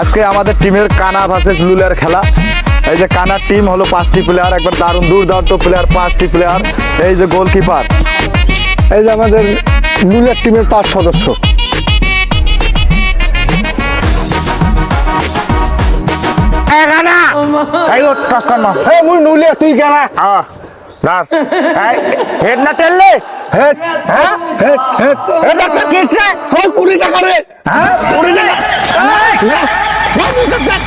আজকে আমাদের টিমের কানা ভার্সেস লুলের খেলা। এই যে কানার টিম হলো পাঁচটি প্লেয়ার একবার দারুণ দুর্দান্ত প্লেয়ার পাঁচটি প্লেয়ার এই যে গোলকিপার এই যে আমাদের লুলের টিমের পাঁচ সদস্য। এই ও টস কর না হে মুই নুলে তুই গেলা আ দাস এই হেড না টেললে হেট হ্যাঁ কুড়ি টাকা রে। হ্যাঁ? কুড়ি টাকা।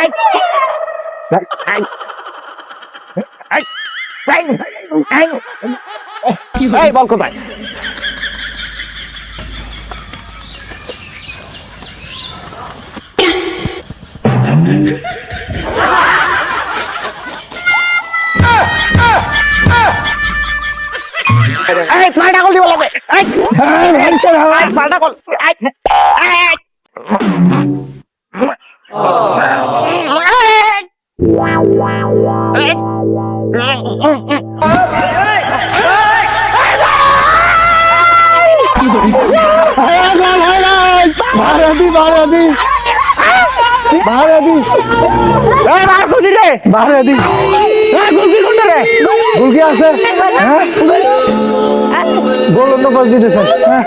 anh! Anh! Anh! Anh! Anh! Anh anh bon con mày এই পাল্টা কল দিব লাগে এই টেনশন হয় পাল্টা কল এই ভারতী ভারতী। ভারতী। বার খুঁজি রে। ভারতী। গুলকি কোনটা রে? গুলকি আছে। হ্যাঁ? বলুন নম্বর দিতেছে। হ্যাঁ?